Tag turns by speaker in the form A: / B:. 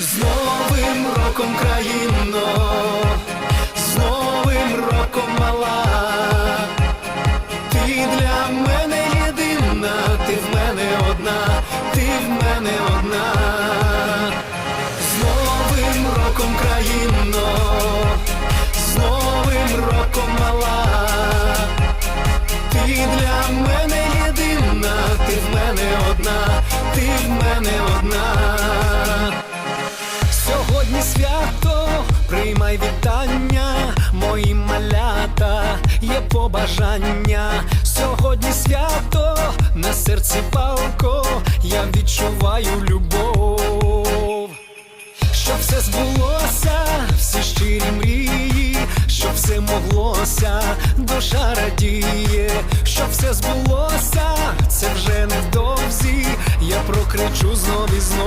A: З новим роком країно, приймай вітання, мої малята, є побажання. Сьогодні свято, на серці палко, я відчуваю любов. Щоб все збулося, всі щирі мрії, щоб все моглося, душа радіє, щоб все збулося, це вже невдовзі, я прокричу знов і знов.